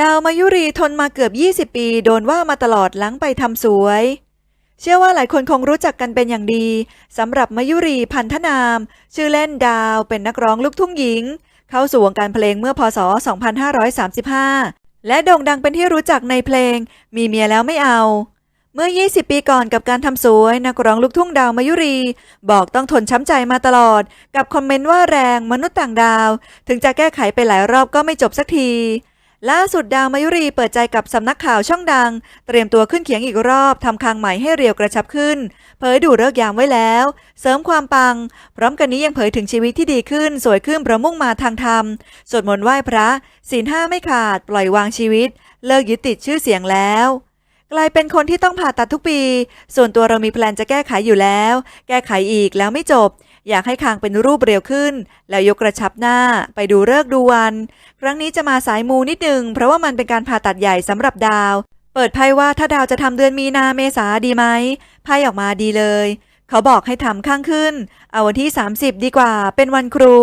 ดาวมายุรีทนมาเกือบ 20 ปี โดนว่ามาตลอดหลังไปทำสวย เชื่อว่าหลายคนคงรู้จักกันเป็นอย่างดีสำหรับมายุรีพันธนาม ชื่อเล่นดาวเป็นนักร้องลูกทุ่งหญิง เข้าสู่วงการเพลงเมื่อพศ 2535 และโด่งดังเป็นที่รู้จักในเพลง มีเมียแล้วไม่เอา เมื่อ 20 ปีก่อนกับการทำสวย นักร้องลูกทุ่งดาวมายุรี บอกต้องทนช้ำใจมาตลอด กับคอมเมนต์ว่าแรงมนุษย์ต่างดาว ถึงจะแก้ไขไปหลายรอบก็ไม่จบสักที ล่าสุดดาวมายุรีเปิดใจกับสำนักข่าวช่องดัง เตรียมตัวขึ้นเขียงอีกรอบทำคางใหม่ให้เรียวกระชับขึ้น เผยดูเลิกยามไว้แล้ว เสริมความปัง พร้อมกันนี้ยังเผยถึงชีวิตที่ดีขึ้น สวยขึ้นประมุ่งมาทางธรรมสวดมนต์ไหว้พระศีลห้าไม่ขาด ปล่อยวางชีวิต เลิกยึดติดชื่อเสียงแล้วกลายเป็นคนที่ต้องผ่าตัดทุกปี ส่วนตัวเรามีแพลนจะแก้ไขอยู่แล้ว แก้ไขอีกแล้วไม่จบ อยากให้คางเป็นรูปเรียวขึ้น แล้วยกกระชับหน้าไปดูเลิกดูวัน ครั้งนี้จะมาสายมูนิดหนึ่งเพราะว่ามันเป็นการผ่าตัดใหญ่สำหรับดาว เปิดไพ่ว่าถ้าดาวจะทำเดือนมีนาเมษาดีไหมไพ่ออกมาดีเลย เขาบอกให้ทำข้างขึ้น เอาวันที่ 30 ดีกว่า เป็นวันครู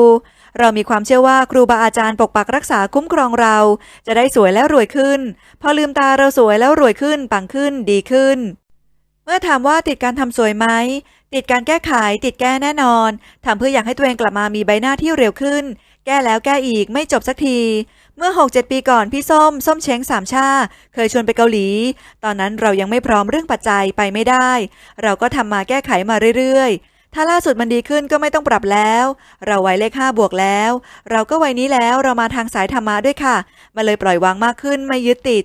เรามีความเชื่อว่าครูบาอาจารย์ปกปักรักษาคุ้มครองเรา จะได้สวยและรวยขึ้น พอลืมตาเราสวยแล้วรวยขึ้นปังขึ้นดีขึ้นเมื่อถามว่าติดการทำสวยไหม ติดการแก้ไขติดแก้แน่นอนทำเพื่ออยากให้ตัวเองกลับมามีใบหน้าที่เร็วขึ้น แก้แล้วแก้อีกไม่จบสักที เมื่อ 6-7 ปีก่อนพี่ส้ม ส้มเช้งสามชา เคยชวนไปเกาหลี ตอนนั้นเรายังไม่พร้อมเรื่องปัจจัยไปไม่ได้ เราก็ทำมาแก้ไขมาเรื่อยๆถ้าล่าสุดมันดีขึ้นก็ไม่ต้องปรับแล้ว เราไวัยเลข5บวกแล้ว เราก็ไวัยนี้แล้วเรามาทางสายธรรมะด้วยค่ะ มาเลยปล่อยวางมากขึ้นไม่ยึดติด